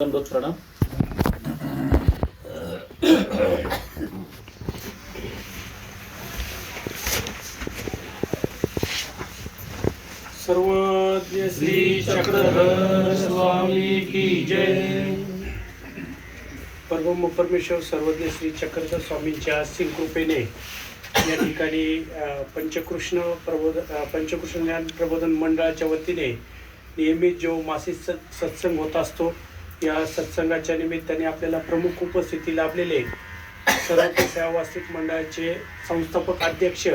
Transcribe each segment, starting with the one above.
दंडोत प्रणाम. सर्वज्ञ श्री चक्रधर स्वामी की जय. परम परमेश्वर सर्वज्ञ श्री चक्रधर स्वामींच्या सिंग कृपेने या ठिकाणी पंचकृष्ण प्रबोध पंचकृष्ण ज्ञान प्रबोधन मंडळाच्या वतीने नियमित जो मासिक सत्संग होत असतो या सत्संगाच्या निमित्ताने आपल्याला प्रमुख उपस्थिती लाभलेले सर्व सेवावास्तिक मंडळाचे संस्थापक अध्यक्ष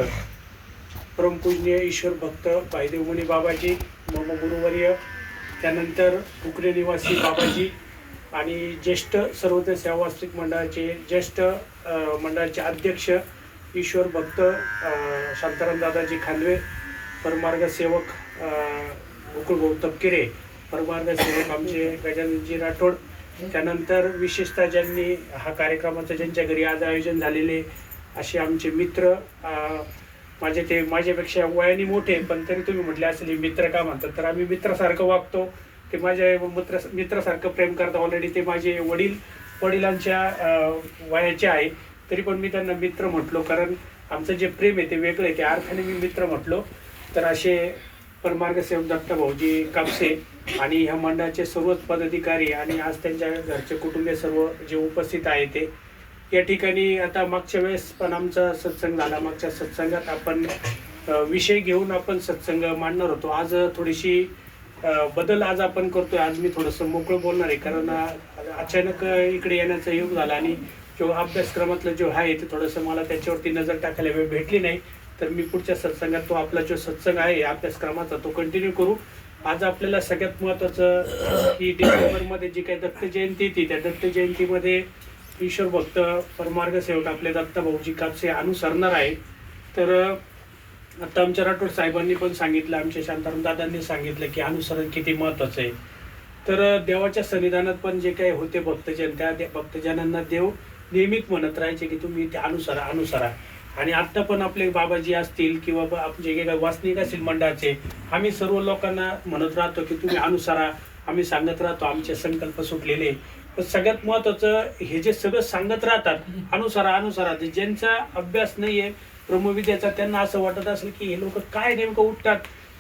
परमपूजनीय ईश्वर भक्त भाईदेवमुनी बाबाजी मम गुरुवर्य त्यानंतर उकरे निवासी बाबाजी आणि ज्येष्ठ सर्वोदय सेवास्तिक मंडळाचे ज्येष्ठ मंडळाचे अध्यक्ष ईश्वर भक्त शांतारामदादाजी शांताराम दादाजी खानवे परमार्ग सेवक अ, गोकुळ तपकिरे परमार्ग सेवक आमचे गजाननजी राठोड. त्यानंतर विशेषतः ज्यांनी हा कार्यक्रमाचं ज्यांच्या घरी आज आयोजन झालेले असे आमचे मित्र माझे ते माझ्यापेक्षा वयाने मोठे पण तरी तुम्ही म्हटले असेल मित्र का म्हणतात? तर आम्ही मित्रासारखं वागतो. ते माझ्या मित्र मित्रासारखं प्रेम करतात ऑलरेडी ते माझे वडील वडिलांच्या वयाचे आहे. तरी पण मी त्यांना मित्र म्हटलो. कारण आमचं जे प्रेम आहे ते वेगळं आहे. त्या अर्थाने मी मित्र म्हटलो. तर असे परमार्ग सेवक दत्त भाऊजी कापसे आणि ह्या मंडळाचे सर्वच पदाधिकारी आणि आज त्यांच्या घरचे कुटुंबीय सर्व जे उपस्थित आहे ते या ठिकाणी आता मागच्या वेळेस पण आमचा सत्संग झाला. मागच्या सत्संगात आपण विषय घेऊन आपण सत्संग मांडणार होतो. आज थोडीशी बदल आज आपण करतोय. आज मी थोडंसं मोकळं बोलणार आहे. कारण अचानक इकडे येण्याचा योग झाला आणि जो अभ्यासक्रमातलं जो आहे ते थोडंसं मला त्याच्यावरती नजर टाकायला वेळ भेटली नाही. तर मी पुढच्या सत्संगात तो आपला जो सत्संग आहे अभ्यासक्रमाचा तो कंटिन्यू करू. आज आपल्याला सगळ्यात महत्त्वाचं की डिसेंबरमध्ये जी काही दत्त जयंती ती त्या दत्त जयंतीमध्ये ईश्वर भक्त परमार्ग सेवक आपले दत्ता भाऊजी कापसे अनुसरणार आहे. तर आता आमच्या राठोड साहेबांनी पण सांगितलं आमच्या शांताराम दादांनी सांगितलं की अनुसरण किती महत्वाचं आहे. तर देवाच्या सन्निधानात पण जे काही होते भक्तजन त्या भक्तजनांना देव नेहमीच म्हणत राहायचे की तुम्ही ते अनुसरा अनुसरा. आणि आत्ता पण आपले बाबाजी असतील किंवा आपले जे काही वासनिक असतील मंडळाचे आम्ही सर्व लोकांना म्हणत राहतो की तुम्ही अनुसारा आम्ही सांगत राहतो आमचे संकल्प सुटलेले. पण सगळ्यात महत्वाचं हे जे सगळं सांगत राहतात अनुसारा अनुसारा ते ज्यांचा अभ्यास नाहीये ब्रह्मविद्याचा त्यांना असं वाटत असेल की हे लोक काय नेमकं उठतात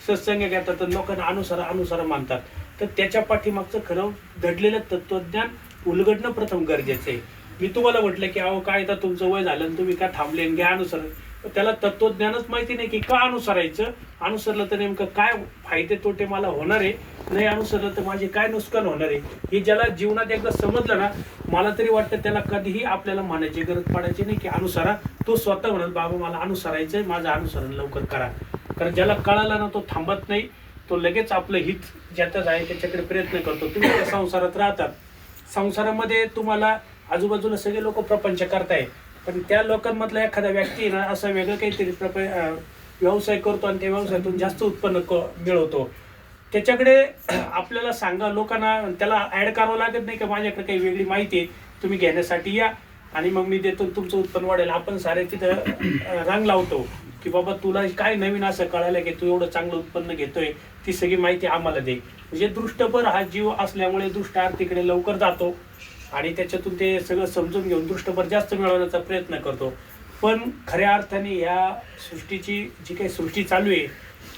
सत्संग घेतात तर लोकांना अनुसारा अनुसारा मानतात. तर त्याच्या पाठीमागचं खरं घडलेलं तत्वज्ञान उलगडणं प्रथम गरजेचं आहे. मी तुम्हाला म्हटलं की अहो काय तर तुमचं वय झालं आणि तुम्ही काय थांबले घ्या अनुसरण. तर त्याला तत्वज्ञानच माहिती नाही की का अनुसरायचं? अनुसरलं तर नेमकं काय फायदे तोटे मला होणार आहे? नाही अनुसरलं तर माझे काय नुकसान होणार आहे? हे ज्याला जीवनात एकदा समजलं ना मला तरी वाटतं त्याला कधीही आपल्याला म्हणायची गरज पडायची नाही की अनुसरा. तो स्वतः म्हणत बाबा मला अनुसरायचं आहे माझं अनुसरण लवकर करा. कारण ज्याला कळाला ना तो थांबत नाही. तो लगेच आपलं हित ज्यातच आहे त्याच्याकडे प्रयत्न करतो. तुम्ही त्या संसारात राहतात संसारामध्ये तुम्हाला आजूबाजूला सगळे लोक प्रपंच करताय पण त्या लोकांमधला एखादा व्यक्ती ना असा वेगळं काहीतरी प्रप व्यवसाय करतो आणि त्या व्यवसायातून जास्त उत्पन्न क- मिळवतो. त्याच्याकडे आपल्याला सांगा लोकांना त्याला ऍड करावं लागत नाही का? माझ्याकडे काही वेगळी माहिती आहे. तुम्ही घेण्यासाठी या आणि मग मी देतो तुमचं उत्पन्न वाढेल. आपण सारे तिथं रंग रांग लावतो की बाबा तुला काय नवीन असं कळालं की तू एवढं चांगलं उत्पन्न घेतोय ती सगळी माहिती आम्हाला दे. म्हणजे दृष्टपर हा जीव असल्यामुळे दृष्ट आर्थिकडे लवकर जातो. आणि त्याच्यातून ते सगळं समजून घेऊन दृष्टभर जास्त मिळवण्याचा प्रयत्न करतो. पण खऱ्या अर्थाने ह्या सृष्टीची जी काही सृष्टी चालू आहे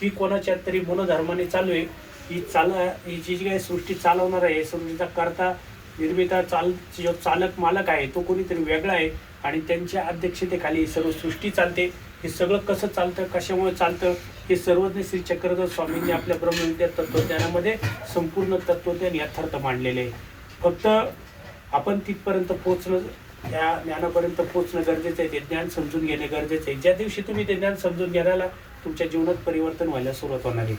ती कोणाच्या तरी मनोधर्माने चालू आहे. ही चाल ही जी जी काही सृष्टी चालवणार आहे सृष्टीचा करता निर्मिता चाल जो चालक मालक आहे तो कोणीतरी वेगळा आहे आणि त्यांच्या अध्यक्षतेखाली ही सर्व सृष्टी चालते. हे सगळं कसं चालतं कशामुळे चालतं हे सर्वज्ञ श्री चक्रधर स्वामींनी आपल्या ब्रह्मविद्या तत्वज्ञानामध्ये संपूर्ण तत्वज्ञान यथार्थ मांडलेले आहे. फक्त आपण तिथपर्यंत पोहोचणं त्या ज्ञानापर्यंत पोहोचणं गरजेचं आहे. ते ज्ञान समजून घेणे गरजेचं आहे. ज्या दिवशी तुम्ही ते ज्ञान समजून घ्यायला तुमच्या जीवनात परिवर्तन व्हायला सुरुवात होणार आहे.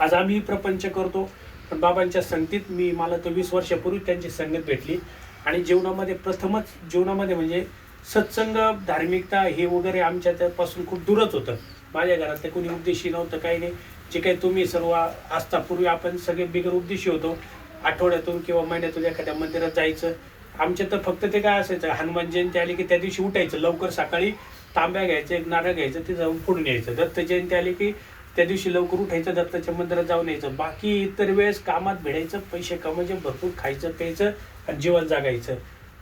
आज आम्ही प्रपंच करतो पण बाबांच्या संगतीत मी मला तर वीस वर्षापूर्वी त्यांची संगत भेटली. आणि जीवनामध्ये प्रथमच जीवनामध्ये म्हणजे सत्संग धार्मिकता हे वगैरे आमच्या त्यापासून खूप दूरच होतं. माझ्या घरात ते कोणी उपदेशी नव्हतं काही नाही. जे काही तुम्ही सर्व असता पूर्वी आपण सगळे बिगर उपदेशी होतो आठवड्यातून किंवा महिन्यातून एखाद्या मंदिरात जायचं. आमच्या तर फक्त ते काय असायचं हनुमान जयंती आली की त्या दिवशी उठायचं लवकर सकाळी तांब्या घ्यायचं एक नारळ घ्यायचं ते जाऊन फोडून यायचं. दत्त जयंती आली की त्या दिवशी लवकर उठायचं दत्ताच्या मंदिरात जाऊन यायचं. बाकी इतर वेळेस कामात भिडायचं पैसे कमायचे भरपूर खायचं प्यायचं आणि जीवन जागायचं.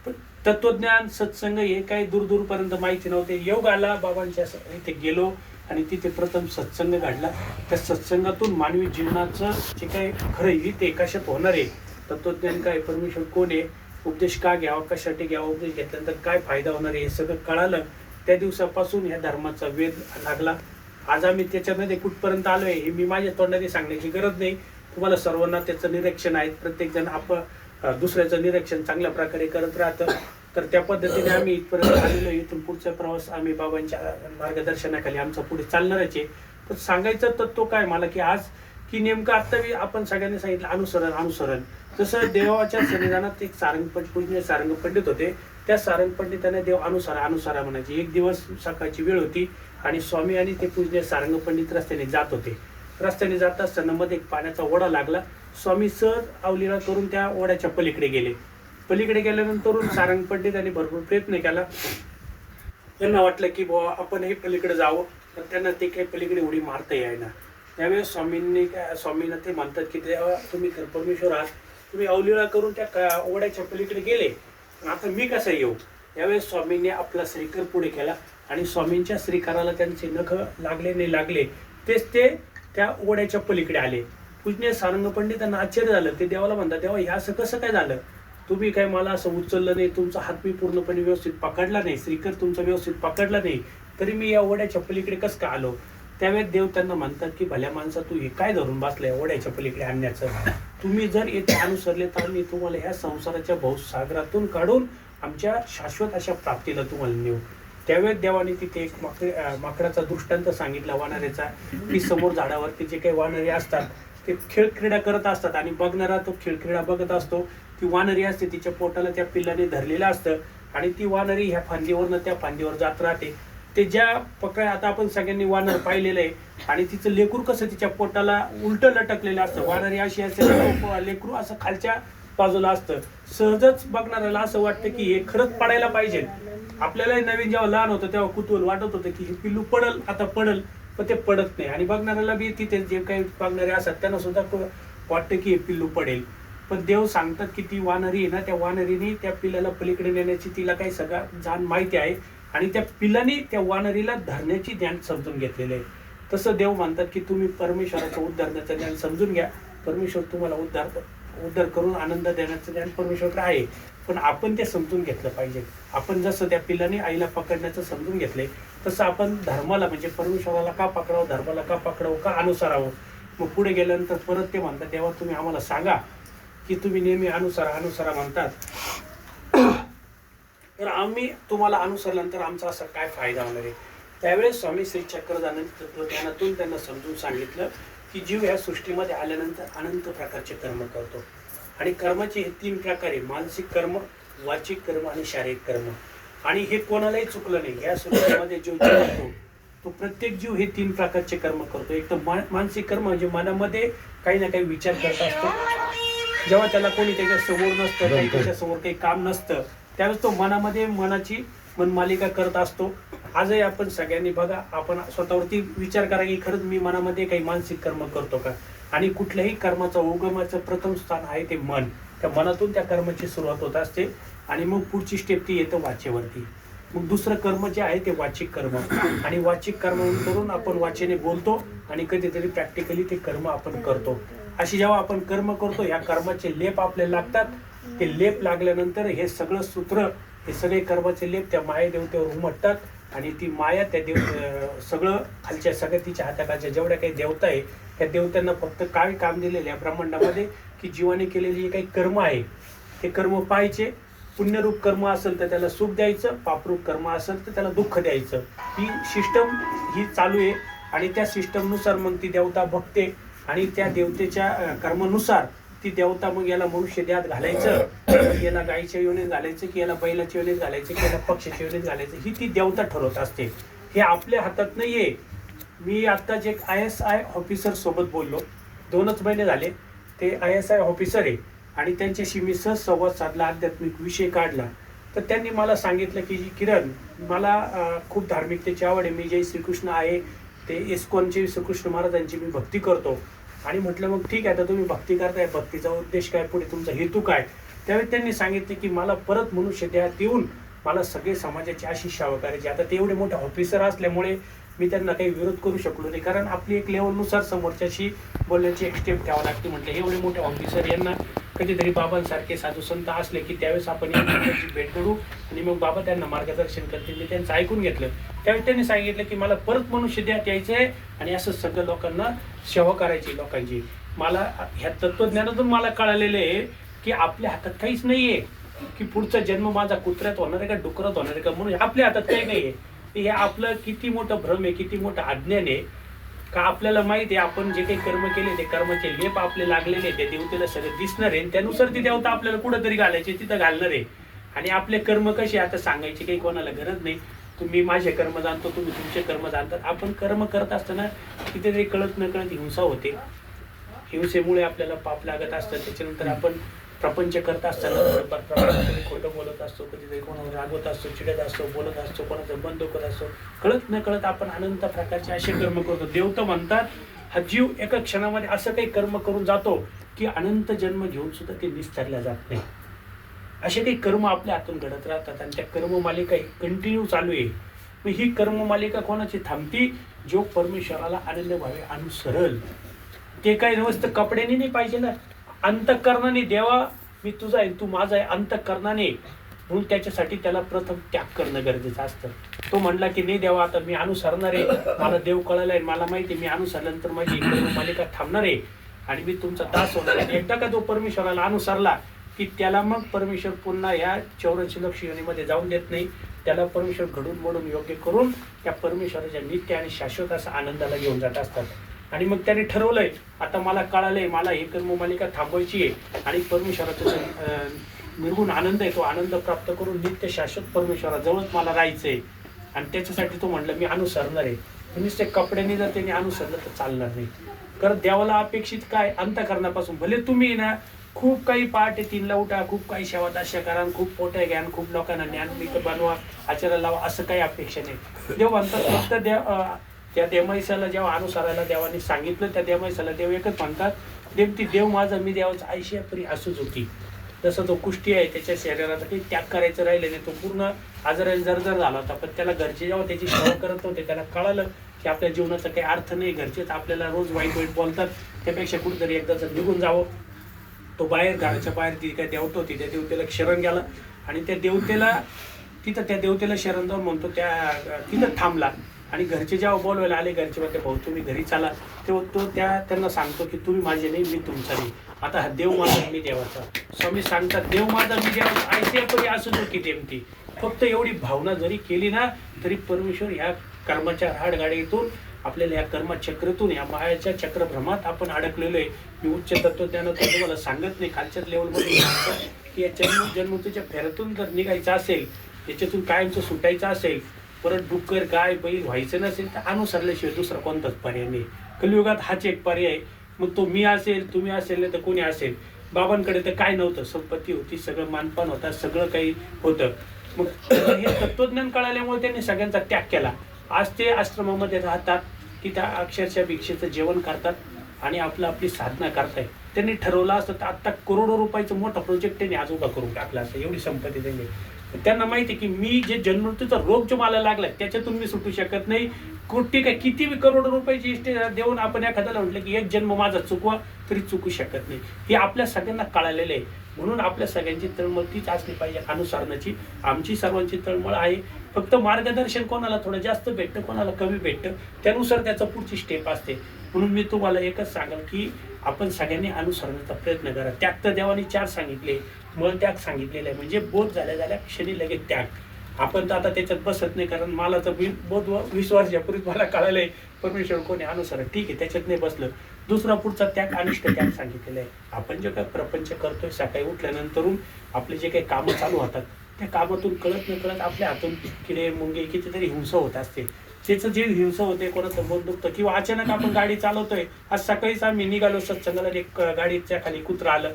पण तत्वज्ञान सत्संग हे काही दूर दूरपर्यंत माहिती नव्हते. योग आला बाबांच्या इथे गेलो. आणि तिथे प्रथम सत्संग घडला. त्या सत्संगातून मानवी जीवनाचं जे काही खरं हित एकाशात होणार आहे तत्वज्ञान काय परमेश्वर कोण आहे उपदेश का घ्यावा कशासाठी घ्यावा उपदेश घेतल्यानंतर काय फायदा होणार आहे हे सगळं कळालं. त्या दिवसापासून ह्या धर्माचा वेध लागला. आज आम्ही त्याच्यामध्ये कुठपर्यंत आलो आहे हे मी माझ्या तोंडाने सांगण्याची गरज नाही. तुम्हाला सर्वांना त्याचं निरीक्षण आहे. प्रत्येकजण आप आपण दुसऱ्याचं निरीक्षण चांगल्या प्रकारे करत राहतं. तर त्या पद्धतीने आम्ही इथपर्यंत आलेलो इथून पुढचा प्रवास आम्ही बाबांच्या मार्गदर्शनाखाली आमचा पुढे चालणारच आहे. पण सांगायचं तत्व काय मला की आज की नेमकं आत्ता आपण सगळ्यांनी सांगितलं अनुसरण अनुसरण. जसं देवाच्या सन्निधानात एक सारंग पंडित पूजनीय सारंग पंडित होते. त्या सारंग पंडितांना देव अनुसारा अनुसारा म्हणायचे. एक दिवस सकाळची वेळ होती आणि स्वामी आणि ते पूजनीय सारंग पंडित रस्त्याने जात होते. रस्त्याने जात असताना मध्ये एक पाण्याचा ओढा लागला. स्वामी सर अवलीला करून त्या ओढ्याच्या पलीकडे गेले. पलीकडे गेल्यानंतर सारंग पंडितांनी भरपूर प्रयत्न केला. त्यांना वाटलं की बुवा आपण हे पलीकडे जावं तर त्यांना ते काही पलीकडे उडी मारता येईना. त्यावेळेस स्वामींनी काय स्वामींना ते म्हणतात की तेव्हा तुम्ही तर परमेश्वर आहात. तुम्ही अवलिळा करून त्या का- ओढ्याच्या पलीकडे गेले. आता मी कसं येऊ? त्यावेळेस स्वामींनी आपला श्रीकर पुढे केला आणि स्वामींच्या श्रीकाराला त्यांचे नख लागले नाही लागले तेच ते त्या ओढ्याच्या पलीकडे आले. पूजनीय सारंग पंडितांना आश्चर्य झालं. ते देवाला म्हणतात तेव्हा हे असं कसं काय झालं? तुम्ही काय मला असं उचललं नाही तुमचा हात मी पूर्णपणे व्यवस्थित पकडला नाही श्रीकर तुमचा व्यवस्थित पकडला नाही तरी मी या ओढ्याच्या पलीकडे कसं काय आलो? त्यावेळेस देव त्यांना म्हणतात की भल्या माणसा तू हे काय धरून बसलाय ओढ्याच्या पलीकडे आणण्याचं? तुम्ही जर येथे अनुसरले तर मी तुम्हाला ह्या संसाराच्या भौसागरातून काढून आमच्या शाश्वत अशा प्राप्तीला तुम्हाला नेऊ. त्यावेळेस देवाने तिथे एक माकड माकडाचा दृष्टांत सांगितला वानरेचा की समोर झाडावरती जे काही वानरे असतात ते खेळ क्रीडा करत असतात आणि बघणारा तो खेळ क्रीडा बघत असतो. ती वानरी असते तिच्या पोटाला त्या पिल्लाने धरलेलं असतं आणि ती वानरी ह्या फांदीवरनं त्या फांदीवर जात राहते. ते ज्या पकड आता आपण सगळ्यांनी वानर पाहिलेलं आहे आणि तिचं लेकरू कसं तिच्या पोटाला उलट लटकलेलं असतं वानरी अशी असते लेकरू असं खालच्या बाजूला असतं. सहजच बघणाऱ्याला असं वाटतं की हे खरंच पडायला पाहिजे. आपल्यालाही नवीन जेव्हा लहान होतं तेव्हा कुतूहल वाटत होतं की हे पिल्लू पडल आता पडल पण ते पडत नाही. आणि बघणाऱ्याला बी तिथे जे काही बघणारे असतात त्यांना सुद्धा वाटतं की हे पिल्लू पडेल. पण देव सांगतात की ती वानरी आहे ना त्या वानरीने त्या पिल्लाला पलीकडे नेण्याची तिला काही सगळा जाण माहिती आहे. आणि त्या पिल्लाने त्या वानरीला धरण्याची ज्ञान समजून घेतलेलं आहे. तसं देव मानतात की तुम्ही परमेश्वराचं उद्धारण्याचं ज्ञान समजून घ्या. परमेश्वर तुम्हाला उद्धार उद्धार करून आनंद देण्याचं ज्ञान परमेश्वर आहे. पण आपण ते समजून घेतलं पाहिजे. आपण जसं त्या पिल्लाने आईला पकडण्याचं समजून घेतले तसं आपण धर्माला म्हणजे परमेश्वराला का पकडावं धर्माला का पकडावं का अनुसारावं? मग पुढे गेल्यानंतर परत ते म्हणतात तेव्हा तुम्ही आम्हाला सांगा. की तुम्ही नेहमी अनुसरा अनुसारा म्हणतात. तर आम्ही तुम्हाला अनुसरल्यानंतर आमचा असा काय फायदा होणार आहे? त्यावेळेस स्वामी श्री चक्रदानंद तत्वज्ञानातून त्यांना समजून सांगितलं की जीव ह्या सृष्टीमध्ये आल्यानंतर अनंत प्रकारचे कर्म करतो. आणि कर्माचे हे तीन प्रकार आहे मानसिक कर्म वाचिक कर्म आणि शारीरिक कर्म. आणि हे कोणालाही चुकलं नाही. या सृष्टीमध्ये जो जीव असतो तो प्रत्येक जीव हे तीन प्रकारचे कर्म करतो. एक तर मानसिक कर्म म्हणजे मनामध्ये काही ना काही विचार करत असतो. जेव्हा त्याला कोणी त्याच्यासमोर नसतं काही त्याच्यासमोर काही काम नसतं त्यावेळेस तो मनामध्ये मनाची मनमालिका करत असतो. आजही आपण सगळ्यांनी बघा आपण स्वतःवरती विचार करा की खरंच मी मनामध्ये काही मानसिक कर्म करतो का? आणि कुठल्याही कर्माचं उगमाचं प्रथम स्थान आहे ते मन. त्या मनातून त्या कर्माची सुरुवात होत असते. आणि मग पुढची स्टेप ती येतं वाचेवरती. मग दुसरं कर्म जे आहे ते वाचिक कर्म. आणि वाचिक कर्म करून आपण वाचेने बोलतो आणि कधीतरी प्रॅक्टिकली ते कर्म आपण करतो. अशी जेव्हा आपण कर्म करतो या कर्माचे लेप आपल्याला लागतात. ते लेप लागल्यानंतर हे सगळं सूत्र हे सगळे कर्माचे लेप त्या माया देवतेवर उमटतात आणि ती माया त्या देव सगळं खालच्या सगळ्या तिच्या हाताखालच्या जेवढ्या काही देवता आहे त्या देवतांना फक्त काय काम दिलेलं आहे ब्रह्मांडामध्ये? की जीवाने केलेली जे काही कर्म आहे. ते कर्म पाहायचे. पुण्यरूप कर्म असेल तर त्याला सुख द्यायचं पापरूप कर्म असेल तर त्याला दुःख द्यायचं. ही सिस्टम ही चालू आहे आणि त्या सिस्टमनुसार मग ती देवता बघते आणि त्या देवतेच्या कर्मानुसार ती देवता मग याला मनुष्य देहात घालायचं. याला गाईच्या योनीत घालायचं की याला बैलाच्या योनीत घालायचं की याला पक्षाच्या योनीत घालायचं. ही ती देवता ठरवत असते. हे आपल्या हातात नाहीये. मी आत्ताच एक आय एस आय ऑफिसर सोबत बोललो. दोनच महिने झाले. ते आय एस आय ऑफिसर आहे. आणि त्यांच्याशी मी सहज संवाद साधला आध्यात्मिक विषय काढला. तर त्यांनी मला सांगितलं की किरण मला खूप धार्मिकतेची आवड आहे. मी जय श्रीकृष्ण आहे. ते इस्कॉनची श्रीकृष्ण महाराजांची मी भक्ती करतो. आणि म्हटलं मग ठीक आहे आता तुम्ही भक्ती करताय भक्तीचा उद्देश काय पुढे तुमचा हेतू काय? त्यावेळी त्यांनी सांगितले की मला परत मनुष्य देहात येऊन मला सगळे समाजाची अशी सेवा करायची आता ते एवढे मोठे ऑफिसर असल्यामुळे मी त्यांना काही विरोध करू शकलो नाही. कारण आपली एक लेवलनुसार समोरच्याशी बोलण्याची एक स्टेप ठेवावं लागते. म्हटलं एवढे मोठे ऑफिसर यांना कधीतरी बाबांसारखे साधू संत असले की त्यावेळेस आपण भेट करू आणि मग बाबा त्यांना मार्गदर्शन करतील. मी त्यांचं ऐकून घेतलं. त्यावेळी त्यांनी सांगितलं की मला परत मनुष्य द्यात यायचं आहे आणि असं सगळं लोकांना सेवा करायची लोकांची. मला ह्या तत्वज्ञानातून मला कळालेलं आहे की आपल्या हातात काहीच नाही आहे की पुढचा जन्म माझा कुत्र्यात होणार आहे का डुकरात होणार आहे का? म्हणून आपल्या हातात काही नाही आहे हे आपलं किती मोठं भ्रम आहे किती मोठं अज्ञान आहे. का आपल्याला माहिती आहे आपण जे काही कर्म केले ते कर्माचे लेप आपले लागलेले ते देवतेला सगळं दिसणार आहे. आणि त्यानुसार ती देवता आपल्याला कुठंतरी घालायची तिथं घालणार आहे. आणि आपले कर्म कसे आता सांगायची काही कोणाला गरज नाही. तुम्ही माझे कर्म जाणतो तुम्ही तुमचे कर्म जाणतात आपण कर्म करत असताना कितीतरी कळत न कळत हिंसा होते. हिंसेमुळे आपल्याला पाप लागत असतं त्याच्यानंतर आपण प्रपंच करत असताना थोडंफार प्रमाणात कधी खोटं बोलत असतो कधीतरी कोणाला रागवत असतो चिडत असतो बोलत असतो कोणाचं बंद करत असतो कळत न कळत आपण अनंत प्रकारचे असे कर्म करतो. देवता म्हणतात हा जीव एका क्षणामध्ये असं काही कर्म करून जातो की अनंत जन्म घेऊन सुद्धा ते निस्तरल्या जात नाही. असे काही कर्म आपल्या हातून घडत राहतात आणि त्या कर्म मालिका कंटिन्यू चालू आहे. मग ही कर्म मालिका कोणाची थांबती? जो परमेश्वराला आनंद व्हावे अनुसरल. ते काही नुसतं कपड्याने नाही पाहिजे ना. अंतकरणाने देवा मी तुझा आहे तू माझा आहे अंतकरणाने. म्हणून त्याच्यासाठी त्याला प्रथम त्याग करणं गरजेचं असतं. तो म्हणला की नाही देवा आता मी अनुसरणार आहे. मला देव कळायला आहे मला माहिती मी अनुसरल्यानंतर माझी मालिका थांबणार आहे. आणि मी तुमचा दास होणार आहे. एकदा का तो परमेश्वराला अनुसरला की त्याला मग परमेश्वर पुन्हा या चौऱ्याऐंशी लक्ष योनीमध्ये जाऊन देत नाही. त्याला परमेश्वर घडून मोडून योग्य करून त्या परमेश्वराच्या नित्य आणि शाश्वत असा आनंदाला घेऊन जात असतात. आणि मग त्याने ठरवलंय आता मला कळालंय मला ही कर्ममालिका थांबवायची आहे आणि परमेश्वराचा निर्गुण आनंद आहे तो आनंद प्राप्त करून नित्य शाश्वत परमेश्वराजवळच मला राहायचंय. आणि त्याच्यासाठी तो म्हणलं मी अनुसरणार आहे. नुसते कपड्याने जर त्याने अनुसरलं तर चालणार नाही. कारण देवाला अपेक्षित काय? अंतकरणापासून. भले तुम्ही ना खूप काही पहाटे आहे तीनला उठा खूप काही सेवा दास्य करा आणि खूप पोट्या घ्या खूप लोकांना ज्ञान बनवा आचार्य लावा असं काही अपेक्षा नाही. देव म्हणतात फक्त देव त्या देमाईसाला जेव्हा अनुसरायला देवाने सांगितलं त्या देमाईसाला देव एकच म्हणतात देव ती देव माझा मी देवाचा आयशिया परी असूच होती. जसं तो कुष्टी आहे त्याच्या शरीराचा काही त्याग करायचं राहिलं नाही. तो पूर्ण आजाराने जर्जर झाला होता. पण त्याला घरचे जेव्हा त्याची सेवा करत होते त्याला कळालं की आपल्या जीवनाचा काही अर्थ नाही. घरचेच आपल्याला रोज वाईट वाईट बोलतात. त्यापेक्षा कुठेतरी एकदाच निघून जावं. तो बाहेर घराच्या बाहेर ती काय देवत होती त्या देवतेला शरण गेला. आणि त्या देवतेला तिथं त्या देवतेला शरण जाऊन म्हणतो त्या तिथं थांबला. आणि घरचे जेव्हा बोलवायला आले घरचे म्हणते भाऊ तुम्ही घरी चाला. तेव्हा तो त्या त्यांना सांगतो की तुम्ही माझे नाही मी तुमचा नाही. आता हा देव माझा मी देवाचा. स्वामी सांगतात देव माझा मी देवाचा. ऐसे असू दो की तेमती फक्त एवढी भावना जरी केली ना तरी परमेश्वर ह्या कर्माच्या राडगाडीतून आपल्याला या कर्मचक्रातून या मायाच्या चक्रभ्रमात आपण अडकलेलो आहे. मी उच्च तत्वज्ञानातून तुम्हाला सांगत नाही खालच्याच लेवलमध्ये की या जन्म जन्मतेच्या फेऱ्यातून जर निघायचं असेल याच्यातून कायमचं सुटायचं असेल परत डुक्कर गाय बैल व्हायचं नसेल तर अनुसरल्याशिवाय दुसरा कोणताच पर्याय नाही. कलियुगात हाच एक पर्याय मग तो मी असेल तुम्ही असेल तर कोणी असेल. बाबांकडे तर काय नव्हतं. संपत्ती होती सगळं मानपान होता सगळं काही होतं. मग हे तत्वज्ञान कळाल्यामुळे त्यांनी सगळ्यांचा त्याग केला. आज ते आश्रमामध्ये राहतात की त्या अक्षरशः भिक्षेचं जेवण करतात आणि आपलं आपली साधना करताय. त्यांनी ठरवलं असतं तर आत्ता करोडो रुपयाचं मोठा प्रोजेक्ट त्यांनी आज उभा करून टाकला असं एवढी संपत्ती त्यांनी. त्यांना माहिती आहे की मी जे जन्ममृत्यूचा रोग जो मला लागलाय त्याच्यातून मी सुटू शकत नाही. कुठे काय किती करोड रुपयाची इष्टे देऊन आपण एखाद्याला म्हटलं की एक जन्म माझा चुकवा तरी चुकू शकत नाही. हे आपल्या सगळ्यांना कळालेलं आहे. म्हणून आपल्या सगळ्यांची तळमळ तीच असली पाहिजे अनुसरणाची. आमची सर्वांची तळमळ आहे. फक्त मार्गदर्शन कोणाला थोडं जास्त भेटतं कोणाला कमी भेटतं त्यानुसार त्याचा पुढची स्टेप असते. म्हणून मी तुम्हाला एकच सांगाल की आपण सगळ्यांनी अनुसरण्याचा प्रयत्न करा. त्यात तर देवाने चार सांगितले. मळ त्याग सांगितलेला आहे. म्हणजे बोध झाल्या झाल्या क्षणी लगेच त्याग. आपण तर आता त्याच्यात बसत नाही कारण मला तर बोध व- वीस वर्षापूर्वी मला कळालंय. परमेश्वर कोणी अनुसरण. ठीक आहे त्याच्यात नाही बसलं. दुसरा पुढचा त्याग अनिष्ट त्याग सांगितलेला आहे. आपण जे काय प्रपंच करतोय सकाळी उठल्यानंतरून आपले जे काही कामं चालू होतात त्या कामातून कळत न कळत आपल्या हातून किडे मुंगे कितीतरी हिंसा होत असते. त्याचं जे हिंसा होते कोणाचं मन दुखतं किंवा अचानक आपण गाडी चालवतोय आज सकाळीच आम्ही निघालो सत्संगाला एक गाडीच्या खाली कुत्रा आलं.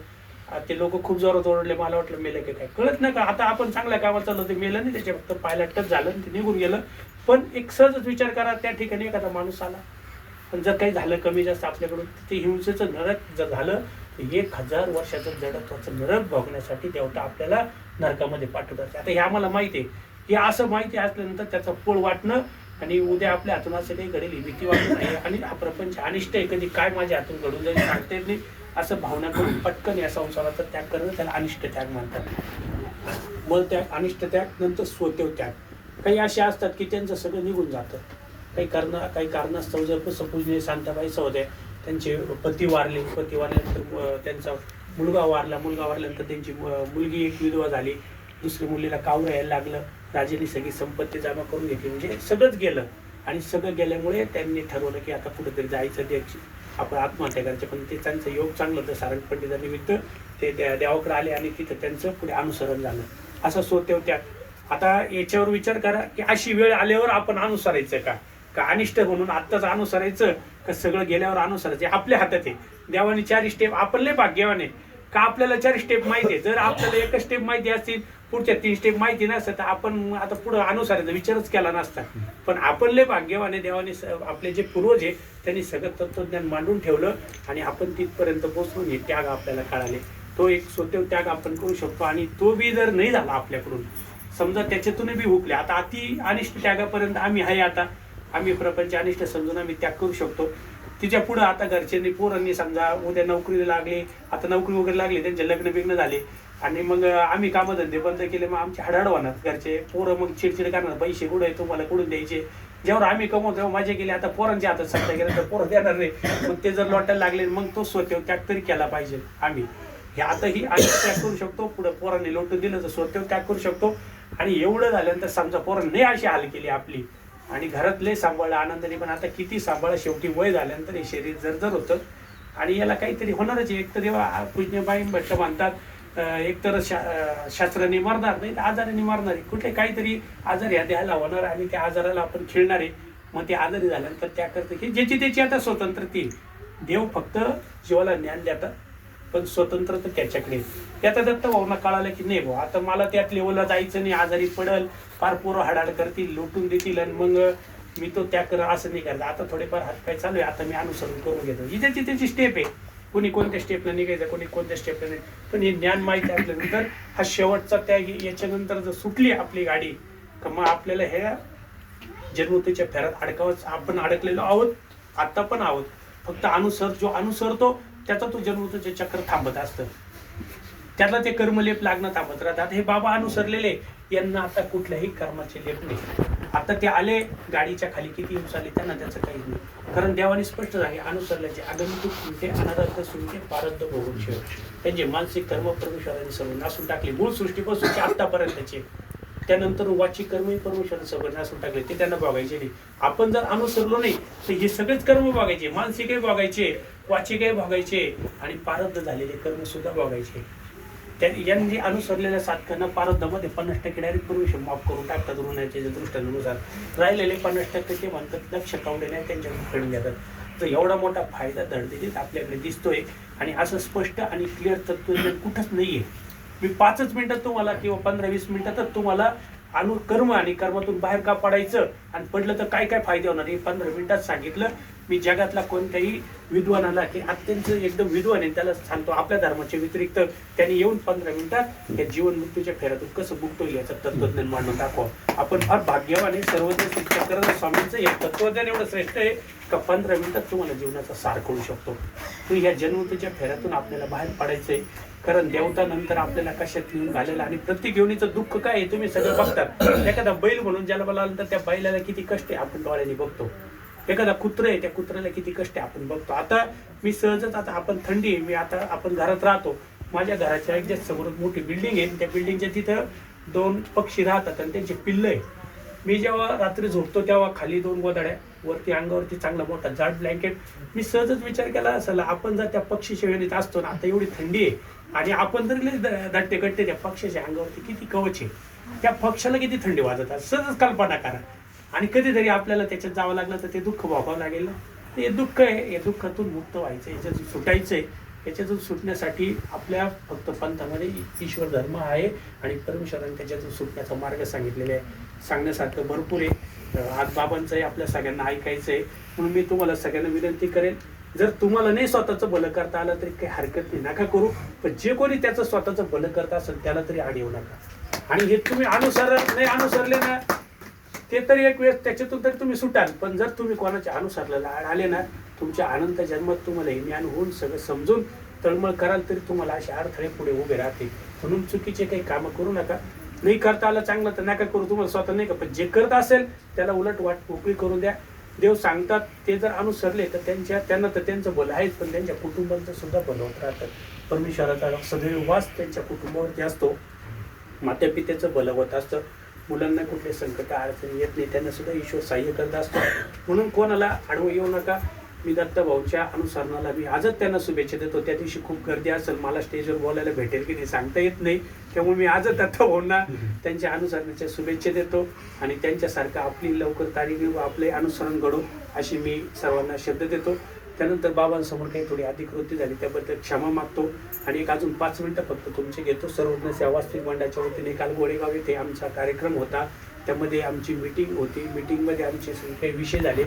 ते लोक खूप जोरात ओरडले मला वाटलं मेलं की काय. कळत नाही का आता आपण चांगल्या कामात चाललो ते मेलं नाही त्याच्या फक्त पायला टच झालं ते निघून गेलं. पण एक सहजच विचार करा त्या ठिकाणी एखादा माणूस आला. पण जर काही झालं कमी जास्त आपल्याकडून ते हिंसेचं नरक जर झालं तर एक हजार वर्षाचं जडत्वाचं नरक भोगण्यासाठी देवता आपल्याला नरकामध्ये पाठवतात. आता हे आम्हाला माहिती आहे. हे असं माहिती असल्यानंतर त्याचा पोळ वाटणं आणि उद्या आपल्या हातून असं काही घडेल ही भीती वाटत नाही. आणि हा प्रपंच अनिष्ट आहे. कधी काय माझ्या हातून घडून जाईल सांगता येत नाही. असं भावना करून पटकन या संसाराचा त्याग करणं त्याला अनिष्ट त्याग म्हणतात. मल त्याग अनिष्ट त्याग नंतर स्वतेव त्याग. काही असे असतात की त्यांचं सगळं निघून जातं. काही कारण काही कारणास्तव जर सपूजने शांताबाई होते त्यांचे पती वारले पती वारल्यानंतर त्यांचा मुलगा वारला मुलगा वारल्यानंतर त्यांची मुलगी एक विधवा झाली दुसरी मुलीला कावरं यायला लागलं राजेने सगळी संपत्ती जमा करून घेतली. म्हणजे सगळंच गेलं. आणि सगळं गेल्यामुळे त्यांनी ठरवलं की आता कुठेतरी जायचं द्यायची. आपण आत्महत्या करायचे पण ते त्यांचं योग चांगलं होतं सारंग पंडितांनिमित्त ते त्या देवाकडे आले आणि तिथं त्यांचं पुढे अनुसरण झालं. असं सोते होत्या. आता याच्यावर विचार करा की अशी वेळ आल्यावर आपण अनुसरायचं का? का अनिष्ट म्हणून आत्ताच अनुसरायचं? का सगळं गेल्यावर अनुसरायचं? आपल्या हातात आहे. देवाने चार स्टेप आपण लय भाग्यवाने का आपल्याला चार स्टेप माहिती आहे? जर आपल्याला एकच स्टेप माहिती असतील पुढच्या तीन स्टेप माहिती नसतं तर आपण आता पुढं अनुसाराचा विचारच केला नसता. पण आपण लय भाग्यवाने देवाने स- आपले जे पूर्वज आहे त्यांनी सगळं तत्वज्ञान मांडून ठेवलं आणि आपण तिथपर्यंत पोहोचून हे त्याग आपल्याला कळाले. तो एक स्वतेव त्याग आपण करू शकतो आणि तो बी जर नाही झाला आपल्याकडून समजा त्याच्यातूनही बी हुकले. आता अति अनिष्ट त्यागापर्यंत आम्ही आहे आता. आम्ही प्रपंच अनिष्ट समजून आम्ही त्याग करू शकतो. तिच्या पुढं आता घरच्यांनी पोरांनी समजा उद्या नोकरीला लागले आता नोकरी वगैरे लागली त्यांचे लग्न बिग्न झाले. आणि मग आम्ही कामधंदे बंद केले मग आमचे हडाड होणार घरचे पोरं मग चिडचिड करणार पैसे कुठे तुम्हाला कुठून द्यायचे? जेव्हा आम्ही कमवतो तेव्हा माझे केली आता पोरांच्या हातात सत्ता गेलं तर पोरं देणार नाही. मग ते जर लोटायला लागले मग तो स्वतः त्याग तरी केला पाहिजे आम्ही. हे आताही आम्ही त्याग करू शकतो पुढे पोरांनी लोटून दिलं तर स्वतः त्याग करू शकतो. आणि एवढं झाल्यानंतर समजा पोरांनी अशी हाल केली आपली. आणि घरातले सांभाळलं आनंदाने पण आता किती सांभाळा शेवटी वय झाल्यानंतर हे शरीर जर होतं आणि याला काहीतरी होणारच आहे. एक तर देवा पूजनीय बाई भट्ट मानतात एकतर एक तर शा शास्त्राने मारणार नाही तर आजाराने मारणार. आहे कुठे काहीतरी आजार या द्यायला होणार आणि त्या आजाराला आपण खेळणार. आहे मग ते आजारी झाल्यानंतर त्या करतं. की ज्याची त्याची आता स्वतंत्र ती देव फक्त जीवाला ज्ञान देतात पण स्वतंत्र तर त्याच्याकडे त्याचा दत्त भावना कळालं की नाही भाऊ आता मला त्यात लेवलला जायचं नाही आजारी पडल फार पोरं हाडाड करतील लुटून देतील आणि मग मी तो त्या कर असं नाही करत. आता थोडेफार हातपाय चालू आहे आता मी अनुसरण करून घेतो. ही त्याची त्याची स्टेप आहे. कोणी कोणत्या स्टेपला निघायचं कोणी कोणत्या स्टेपला नाही पण हे ज्ञान माहिती असल्यानंतर हा शेवटचा त्याग याच्यानंतर जर सुटली आपली गाडी तर मग आपल्याला ह्या जन्मतेच्या फेरात अडकावच आपण अडकलेलो आहोत आत्ता पण आहोत. फक्त अनुसर जो अनुसरतो त्याचा तो जन्मतेचे चक्र थांबत असतं. त्याला ते कर्मलेप लागणं थांबत राहतात हे बाबा अनुसरलेले यांना आता कुठल्याही कर्माचे लेप नाही. आता ते आले गाडीच्या खाली किती दिवस आले त्यांना त्याचं काही नाही. कारण देवाने स्पष्ट झाले अनुसरल्याचे आगंतुक सुनते अनादर्थ सुनते पारद्ध भोगून शेव त्यांचे मानसिक कर्म परमेश्वराने सर्व नासून टाकले. मूळ सृष्टीपासून ते आतापर्यंतचे त्यानंतर वाची कर्मही परमेश्वराने सर्व नासून टाकले. ते त्यांना बघायचे नाही. आपण जर अनुसरलो नाही तर हे सगळेच कर्म बघायचे. मानसिकही बघायचे वाचिकही बघायचे आणि पारद्ध झालेले कर्म सुद्धा बघायचे. यांनी अनुसरलेल्या साधकांना पारद्धामध्ये पन्नास टक्के डायरेक्ट परमिशन माफ करून टाकतात ऋणाच्या दृष्टानुसार राहिलेले पन्नास टक्के ते म्हणतात लक्ष कावडे नाही त्यांच्याकडून घेतात तर एवढा मोठा फायदा धडधडीत आपल्याकडे दिसतोय आणि असं स्पष्ट आणि क्लिअर तत्वज्ञान कुठंच नाही आहे मी पाचच मिनिटात तुम्हाला किंवा पंधरा वीस मिनिटातच तुम्हाला अनु कर्म आणि कर्मातून बाहेर का पडायचं? आणि पडलं तर काय काय फायदे होणार? हे पंधरा मिनिटात सांगितलं. मी जगातला कोणत्याही विद्वानाला की अत्यंत एकदम विद्वान आहे त्याला सांगतो आपल्या धर्माच्या व्यतिरिक्त त्यांनी येऊन पंधरा मिनिटात या जीवन मृत्यूच्या फेऱ्यातून कसं बुकतो याचं तत्वज्ञान मांडून दाखवा. आपण फार भाग्यवान आहे सर्वज्ञ चक्र स्वामींचं हे तत्वज्ञान एवढं श्रेष्ठ आहे का पंधरा मिनिटात तुम्हाला जीवनाचा सार करू शकतो. तू या जन्मतेच्या फेऱ्यातून आपल्याला बाहेर पडायचं आहे कारण देवता नंतर आपल्याला कशात घेऊन घालेला आणि प्रत्येक योनीचं दुःख काय आहे तुम्ही सगळं बघतात एखादा बैल म्हणून ज्याला आला तर त्या बैलाला किती कष्ट आहे आपण डोळ्याने बघतो. एखादा कुत्र आहे त्या कुत्र्याला किती कष्ट आहे आपण बघतो. आता मी सहजच आता आपण थंडी आहे मी आता आपण घरात राहतो. माझ्या घराच्या एक समोर मोठी बिल्डिंग आहे. त्या बिल्डिंगच्या तिथं दोन पक्षी राहतात आणि त्यांचे पिल्लं आहे मी जेव्हा रात्री झोपतो तेव्हा खाली दोन गोदाड्या वरती अंगावरती चांगला मोठा जाड ब्लँकेट मी सहजच विचार केला असेल आपण जर त्या पक्षी शेवणीत असतो ना आता एवढी थंडी आहे आणि आपण जर लई द- दाट्टे कट्टे त्या पक्षाच्या अंगावरती किती कवच आहे. त्या पक्षाला किती थंडी वाजत सहजच कल्पना करा. आणि कधीतरी आपल्याला त्याच्यात जावं लागलं तर ते दुःख भोगावं लागेल ना. हे दुःख आहे. या दुःखातून मुक्त व्हायचं याच्यात सुटायचंय. याच्यातून सुटण्यासाठी आपल्या फक्त पंथामध्ये ईश्वर धर्म आहे आणि परमेश्वराने त्याच्यातून सुटण्याचा मार्ग सांगितलेला आहे. सांगण्यासारखं भरपूर आहे. आज बाबांचं आहे आपल्या सगळ्यांना ऐकायचं आहे म्हणून मी तुम्हाला सगळ्यांना विनंती करेन जर तुम्हाला नाही स्वतःचं भलं करता आलं तरी काही हरकत नाही. नका करू. पण जे कोणी त्याचं स्वतःचं भलं करता असेल त्याला तरी आड येऊ नका. आणि हे तुम्ही अनुसर नाही अनुसरले ना ते तरी एक वेळेस त्याच्यातून तरी तुम्ही सुटाल. पण जर तुम्ही कोणाच्या अनुसरलेला आड आले ना तुमच्या अनंत जन्मात तुम्हाला हे ज्ञान होऊन सगळं समजून तळमळ कराल तरी तुम्हाला असे अडथळे पुढे उभे राहतील. म्हणून चुकीचे काही कामं करू नका. नाही करता आलं चांगलं तर नका करू तुम्हाला स्वतः नाही का पण जे करत असेल त्याला उलट वाट मोकळी करून द्या. देव सांगतात ते जर अनुसरले तर त्यांच्या त्यांना तर त्यांचं भलं आहेच पण त्यांच्या कुटुंबाचं सुद्धा भलं होत राहतं. परमेश्वराचा सदैव वास त्यांच्या कुटुंबावरती असतो. माता पित्याचं भलं होत असतं. मुलांना कुठले संकट अडचणी येत नाही त्यांना सुद्धा ईश्वर सहाय्य करत असतो. म्हणून कोणाला आडवं येऊ नका. मी दत्त भाऊच्या अनुसरणाला मी आजच त्यांना शुभेच्छा देतो. त्या दिवशी खूप गर्दी असेल मला स्टेजवर बोलायला भेटेल की नाही सांगता येत नाही. त्यामुळे मी आजच दत्त भाऊंना त्यांच्या अनुसरणाच्या शुभेच्छा देतो आणि त्यांच्यासारखं आपली लवकर तारीख घेऊ आपले अनुसरण घडू अशी मी सर्वांना शब्द देतो. त्यानंतर बाबांसमोर काही थोडी अधिकृती झाली त्याबद्दल क्षमा मागतो. आणि एक अजून पाच मिनटं फक्त तुमचे घेतो. सर्वज्ञ सेवा मंडळाच्या वतीने काल गोरेगाव येथे आमचा कार्यक्रम होता. त्यामध्ये आमची मिटिंग होती. मिटिंगमध्ये आमचे काही विषय झाले.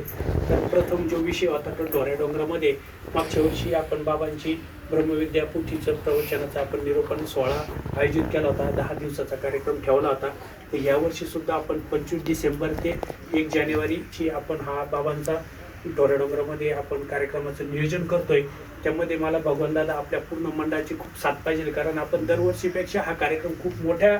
तर प्रथम जो विषय होता तो ढोऱ्या डोंगरामध्ये. मागच्या वर्षी आपण बाबांची ब्रह्मविद्या पोथीचं प्रवचनाचा आपण निरोपण सोहळा आयोजित केला होता. दहा दिवसाचा कार्यक्रम ठेवला होता. तर यावर्षीसुद्धा आपण पंचवीस डिसेंबर ते एक जानेवारीची आपण हा बाबांचा ढोऱ्या डोंगरामध्ये आपण कार्यक्रमाचं नियोजन करतोय. त्यामध्ये मला भगवान दादा आपल्या पूर्ण मंडळाची खूप साथ पाहिजे कारण आपण दरवर्षीपेक्षा हा कार्यक्रम खूप मोठ्या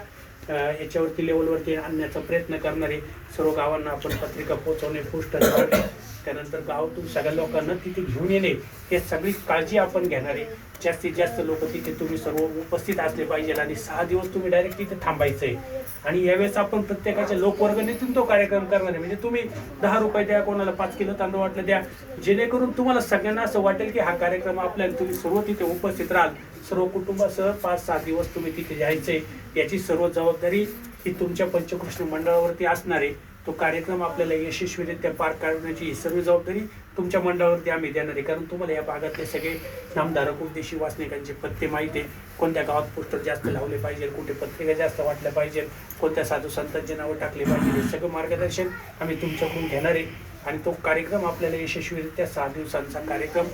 याच्यावरती लेवलवरती आणण्याचा प्रयत्न करणारे सर्व गावांना आपण पत्रिका पोहोचवणे पोस्टर लावणे त्यानंतर गावातून सगळ्या लोकांना तिथे घेऊन येणे हे सगळी काळजी आपण घेणारे जास्तीत जास्त लोक तिथे तुम्ही सर्व उपस्थित असले पाहिजे आणि सहा दिवस तुम्ही डायरेक्ट तिथे थांबायचं आहे आणि यावेळेस आपण प्रत्येकाच्या लोकवर्गणीतून तो कार्यक्रम करणार आहे. म्हणजे तुम्ही दहा रुपये द्या कोणाला पाच किलो तांदूळ वाटलं द्या. जेणेकरून तुम्हाला सगळ्यांना असं वाटेल की हा कार्यक्रम आपल्याला तुम्ही सर्व तिथे उपस्थित राहाल. सर्व कुटुंबासह पाच सहा दिवस तुम्ही तिथे जायचे. याची सर्व जबाबदारी ही तुमच्या पंचकृष्ण मंडळावरती असणार आहे. तो कार्यक्रम आपल्याला यशस्वीरित्या पार काढण्याची ही सर्व जबाबदारी तुमच्या मंडळावरती आम्ही देणार आहे. कारण तुम्हाला या भागातले सगळे नामधारक उपदेशी वासनिकांचे पत्ते माहिती आहे. कोणत्या गावात पोस्टर जास्त लावले पाहिजे कुठे पत्रिका जास्त वाटल्या पाहिजे कोणत्या साधू संतांचे नावं टाकले पाहिजे हे सगळं मार्गदर्शन आम्ही तुमच्याकडून घेणार आहे. आणि तो कार्यक्रम आपल्याला यशस्वीरित्या सहा दिवसांचा कार्यक्रम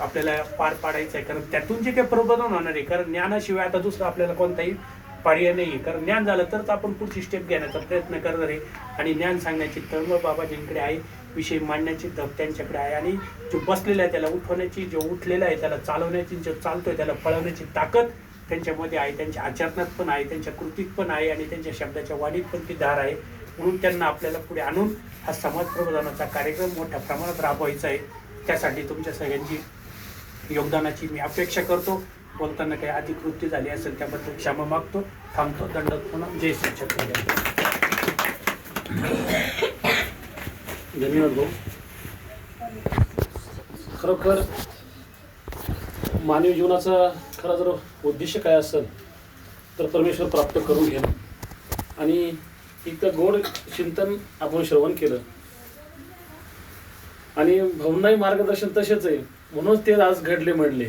आपल्याला पार पाडायचं आहे. कारण त्यातून जे काही प्रबोधन होणार आहे कारण ज्ञानाशिवाय आता दुसरं आपल्याला कोणताही पर्याय नाही आहे. कारण ज्ञान झालं तरच आपण पुढची स्टेप घेण्याचा प्रयत्न करणार आहे. आणि ज्ञान सांगण्याची तळमळ बाबाजींकडे आहे विषय मांडण्याची धप त्यांच्याकडे आहे. आणि जो बसलेला आहे त्याला उठवण्याची जो उठलेला आहे त्याला चालवण्याची जो चालतोय त्याला पळवण्याची ताकद त्यांच्यामध्ये आहे. त्यांच्या आचरणात पण आहे त्यांच्या कृतीत पण आहे आणि त्यांच्या शब्दाच्या वाढीत पण ती धार आहे. म्हणून त्यांना आपल्याला पुढे आणून हा समाज प्रबोधनाचा कार्यक्रम मोठ्या प्रमाणात राबवायचा आहे. त्यासाठी तुमच्या सगळ्यांची योगदानाची मी अपेक्षा करतो. बोलताना काही अधिकृती झाली असेल त्याबद्दल क्षमा मागतो. थांबतो. दंड पुन्हा जय श्री धन्यवाद भाऊ. खरोखर मानवी जीवनाचा खरा जर उद्देश काय असेल तर परमेश्वर प्राप्त करून घेणं. आणि इतकं गोड चिंतन आपण श्रवण केलं. आणि भाऊंनाही मार्गदर्शन तसेच आहे. म्हणूनच ते आज घडले म्हणले.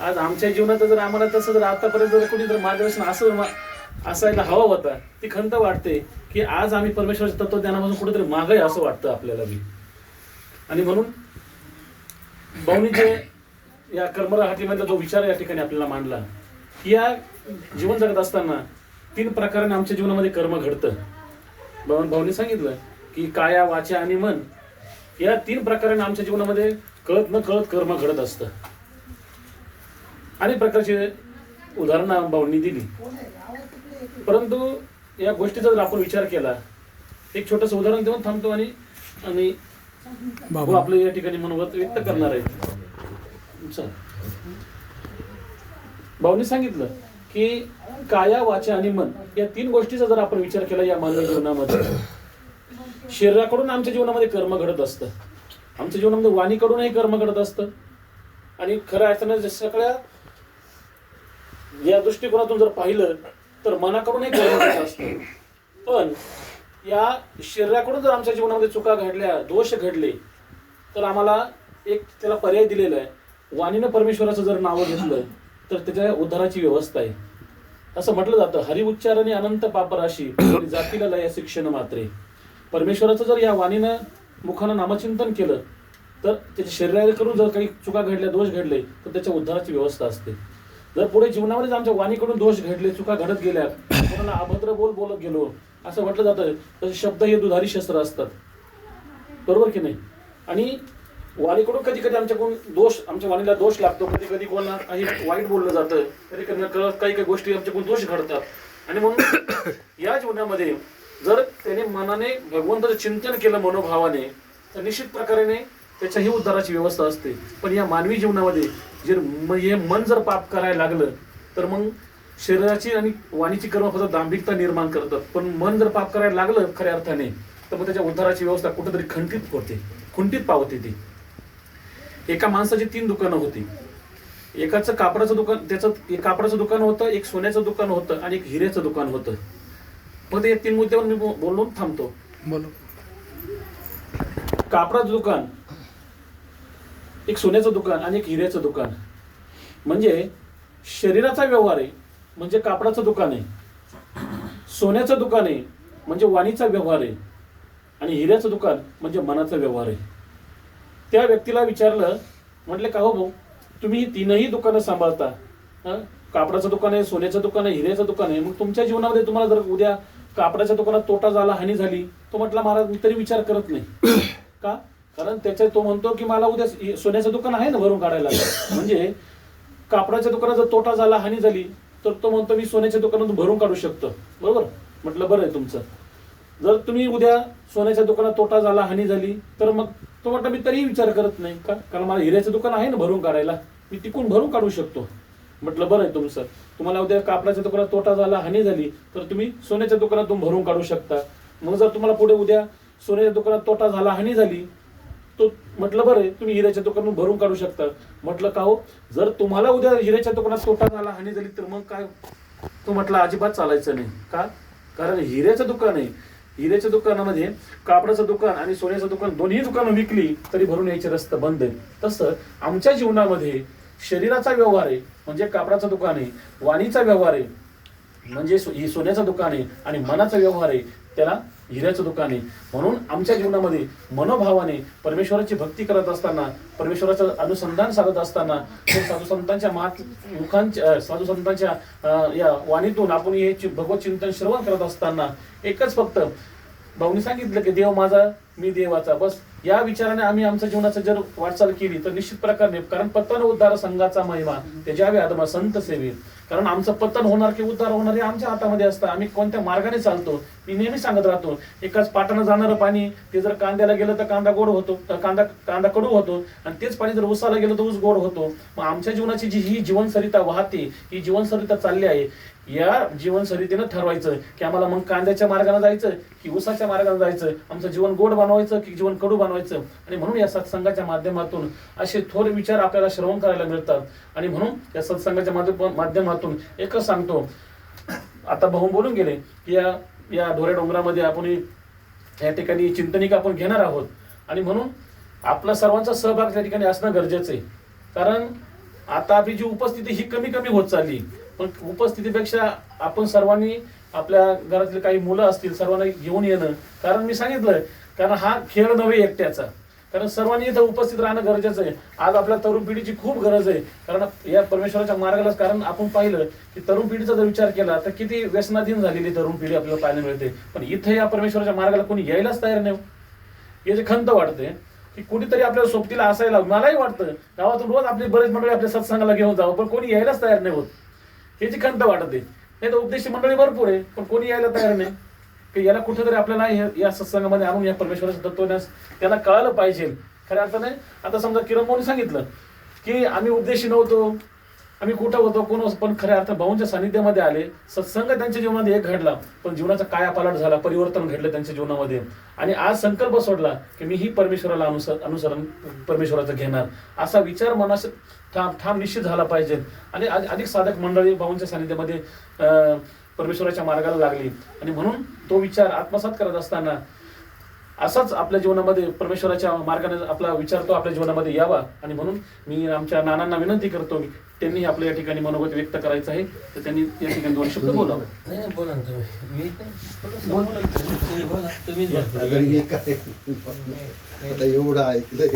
आज आमच्या जीवनात जर आम्हाला तसं जर आतापर्यंत जर कोणी जर मार्गदर्शन असं मा- असायला हवा होता ती खंत वाटते की आज आम्ही परमेश्वराच्या तत्वज्ञानापासून कुठेतरी माग आहे असं वाटतं आपल्याला बी. आणि म्हणून भाऊनी जे या कर्मराहाटीमधला जो विचार या ठिकाणी आपल्याला मांडला की या जीवन जगत असताना तीन प्रकाराने आमच्या जीवनामध्ये कर्म घडतं. भाऊ भाऊनी सांगितलं की काया वाचा आणि मन या तीन प्रकाराने आमच्या जीवनामध्ये कळत न कळत कर्म घडत असतं. अनेक प्रकारचे उदाहरणं भाऊंनी दिली. परंतु या गोष्टीचा जर आपण विचार केला एक छोटस उदाहरण देऊन थांबतो आणि आणि भाऊ आपलं या ठिकाणी मनोगत व्यक्त करणार आहे. भाऊनी सांगितलं की काया वाचा आणि मन या तीन गोष्टीचा जर आपण विचार केला या मानवी जीवनामध्ये शरीराकडून आमच्या जीवनामध्ये कर्म घडत असतं. आमच्या जीवनामध्ये वाणीकडूनही कर्म घडत असतं. आणि खरं अर्थानं सगळ्या या दृष्टिकोनातून जर पाहिलं तर मनाकडूनही कर्म घडत असतं. पण या शरीराकडून जर आमच्या जीवनामध्ये चुका घडल्या दोष घडले तर आम्हाला एक त्याला पर्याय दिलेला आहे. वाणीनं परमेश्वराचं जर नाव घेतलं तर त्याच्या उद्धाराची व्यवस्था आहे. असं म्हटलं जातं हरिउच्चारणे अनंत पापराशी जातीला लय शिक्षण मात्रे. परमेश्वराचं जर या वाणीनं मुखानं नामचिंतन केलं तर त्याच्या शरीराला करून जर काही चुका घडल्या दोष घडले तर त्याच्या उद्धाराची व्यवस्था असते. जर पुढे जीवनामध्ये आमच्या वाणीकडून दोष घडले चुका घडत गेल्या कोणाला अभद्र बोल बोलत गेलो असं म्हटलं जातं तसे शब्द हे दुधारी शस्त्र असतात. बरोबर की नाही? आणि वाणीकडून कधी कधी आमच्याकडून दोष आमच्या वाणीला दोष लागतो. कधी कधी कोणाला काही वाईट बोललं जातं कधी कधी कळत काही काही गोष्टी आमच्याकडून दोष घडतात. आणि म्हणून या जीवनामध्ये जर त्याने मनाने भगवंताचं चिंतन केलं मनोभावाने तर निश्चित प्रकारे त्याच्याही उद्धाराची व्यवस्था असते. पण या मानवी जीवनामध्ये जे हे मन जर पाप करायला लागलं तर मग शरीराची आणि वाणीची कर्म फक्त दांभिकता निर्माण करतात. पण मन जर पाप करायला लागलं खऱ्या अर्थाने तर मग त्याच्या उद्धाराची व्यवस्था कुठेतरी खंडित होते. खुंटीत पावते ती. एका माणसाची तीन दुकानं होती. एकाचं कापडाचं दुकान त्याचं एक कापडाचं दुकान होतं एक सोन्याचं दुकान होतं आणि एक हिऱ्याचं दुकान होतं. मग ते तीन मुद्द्यावर मी बोलून थांबतो. बोलो. कापडाचं दुकान एक सोन्याचं दुकान आणि एक हिऱ्याचं दुकान. म्हणजे शरीराचा व्यवहार आहे म्हणजे कापडाचं दुकान आहे. सोन्याचं दुकान आहे म्हणजे वाणीचा व्यवहार आहे. आणि हिऱ्याचं दुकान म्हणजे मनाचा व्यवहार आहे. त्या व्यक्तीला विचारलं म्हटलं का हो भाऊ? तुम्ही ही तीनही दुकानं सांभाळता हं? कापडाचं दुकान आहे सोन्याचं दुकान आहे हिऱ्याचं दुकान आहे. मग तुमच्या जीवनामध्ये तुम्हाला जर उद्या कापडाच्या दुकानात तोटा झाला हानी झाली तो म्हटला महाराज मी तरी विचार करत नाही. का? कारण त्याच्या तो म्हणतो की मला उद्या सोन्याचं दुकान आहे ना भरून काढायला. म्हणजे कापडाच्या दुकानात जर तोटा झाला हानी झाली तर तो म्हणतो मी सोन्याच्या दुकानातून भरून काढू शकतो. बरोबर? म्हटलं बरं आहे तुमचं. जर तुम्ही उद्या सोन्याच्या दुकानात तोटा झाला हानी झाली तर मग तो म्हटलं मी तरीही विचार करत नाही. का? कारण मला हिऱ्याचं दुकान आहे ना भरून काढायला. मी तिकून भरून काढू शकतो. म्हटलं बरं आहे तुमचं. तुम्हाला उद्या कापडाच्या दुकानात तोटा झाला हानी झाली तर तुम्ही सोन्याच्या दुकानातून भरून काढू शकता. मग जर तुम्हाला पुढे उद्या सोन्याच्या दुकानात तोटा झाला हानी झाली तो म्हटलं बरं आहे तुम्ही हिऱ्याच्या दुकानातून भरून काढू शकता. म्हटलं का हो? जर तुम्हाला उद्या हिऱ्याच्या दुकानात तोटा झाला हानी झाली तर मग काय? तो म्हटलं अजिबात चालायचं नाही. का? कारण हिऱ्याचं दुकान आहे. हिऱ्याच्या दुकानामध्ये कापडाचं दुकान आणि सोन्याचं दुकान दोन्ही दुकानं विकली तरी भरून यायचे रस्ता बंद आहे तसं आमच्या जीवनामध्ये शरीराचा व्यवहार आहे म्हणजे कापडाचं दुकान आहे वाणीचा व्यवहार आहे म्हणजे सो- ही सोन्याचं दुकान आहे आणि मनाचा व्यवहार आहे त्याला हिऱ्याचं दुकान आहे. म्हणून आमच्या जीवनामध्ये मनोभावाने परमेश्वराची भक्ती करत असताना परमेश्वराचं अनुसंधान साधत असताना साधू संतांच्या मात मुखांच्या साधू संतांच्या या वाणीतून आपण हे भगवत चिंतन श्रवण करत असताना एकच फक्त भाऊनी सांगितलं की देव माझा मी देवाचा. बस या विचाराने आम्ही आमच्या जीवनाचं जर वाटचाल केली तर निश्चित प्रकारे कारण पतन उद्धार संघाचा महिमा त्याच्या आदमा संत सेवी कारण आमचं पतन होणार की उद्धार होणार हे आमच्या हातामध्ये असतं. आम्ही कोणत्या मार्गाने चालतो मी नेहमी सांगत राहतो एकाच पाटानं जाणारं पाणी ते जर कांद्याला गेलं तर कांदा गोड होतो कांदा कांदा कडू होतो आणि तेच पाणी जर उसाला गेलं तर ऊस गोड होतो. मग आमच्या जीवनाची जी ही जीवनसरिता वाहते ही जीवनसरिता चालली आहे या जीवनसरितेनं ठरवायचं की आम्हाला मग कांद्याच्या मार्गाने जायचं की ऊसाच्या मार्गाने जायचं आमचं जीवन गोड बनवायचं की जीवन कडू बनवायचं. आणि म्हणून या सत्संगाच्या माध्यमातून असे थोर विचार आपल्याला श्रवण करायला मिळतात. आणि म्हणून या सत्संगाच्या माध्यम- माध्यमातून एकच सांगतो. आता भाऊ बोलून गेले की या या ढोरे डोंगरामध्ये आपण या ठिकाणी चिंतनिक आपण घेणार आहोत. आणि म्हणून आपला सर्वांचा सहभाग त्या ठिकाणी असणं गरजेचं आहे. कारण आता आपली जी उपस्थिती ही कमी कमी होत चालली. पण उपस्थितीपेक्षा आपण सर्वांनी आपल्या घरातले काही मुलं असतील सर्वांना घेऊन येणं. कारण मी सांगितलं कारण हा खेळ नव्हे एकट्याचा. कारण सर्वांनी इथं उपस्थित राहणं गरजेचं आहे. आज आपल्या तरुण पिढीची खूप गरज आहे. कारण या परमेश्वराच्या मार्गाला कारण आपण पाहिलं की तरुण पिढीचा जर विचार केला तर किती व्यसनाधीन झालेली तरुण पिढी आपल्याला पाहायला मिळते. पण इथं या परमेश्वराच्या मार्गाला कोणी यायलाच तयार नाही हो. याची खंत वाटते की कुठेतरी आपल्या सोबतीला असायला मलाही वाटतं गावातून रोज आपली बरेच मंडळी आपल्या सत्संगाला घेऊन जावं पण कोणी यायलाच तयार नाही होत. ह्याची खंत वाटते नाही तर उपदेशी मंडळी भरपूर आहे पण कोणी यायला तयार नाही. की याला कुठेतरी आपल्याला या सत्संगामध्ये आणून या परमेश्वराचं तत्वज्ञान त्याला कळालं पाहिजे. खऱ्या अर्थाने आता समजा किरण मोनी सांगितलं की आम्ही उपदेशी नव्हतो. आम्ही कुठं होतो कोण पण खऱ्या अर्थ भाऊंच्या सानिध्यामध्ये आले. सत्संग त्यांच्या जीवनामध्ये एक घडला पण जीवनाचा कायापालट झाला परिवर्तन घडलं त्यांच्या जीवनामध्ये. आणि आज संकल्प सोडला की मी ही परमेश्वराला अनुसर अनुसरण परमेश्वराचं घेणार. असा विचार मनास ठाम ठाम निश्चित झाला पाहिजे. आणि अधिक साधक मंडळी भाऊंच्या सानिध्यामध्ये परमेश्वराच्या मार्गाला लागली. आणि म्हणून तो विचार आत्मसात करत असताना असाच आपल्या जीवनामध्ये परमेश्वराच्या मार्गाने आपला विचार तो आपल्या जीवनामध्ये यावा. आणि म्हणून मी आमच्या नानांना विनंती करतो त्यांनी आपल्या या ठिकाणी मनोगत व्यक्त करायचं आहे. तर त्यांनी या ठिकाणी दोन शब्द बोलावं. नाही नाही, बोला ना तुम्ही. मी नाही, बोला. तुम्ही. तुम्ही बोला तुम्हीच बोला. अगर काय? आता एवढं ऐकलंय.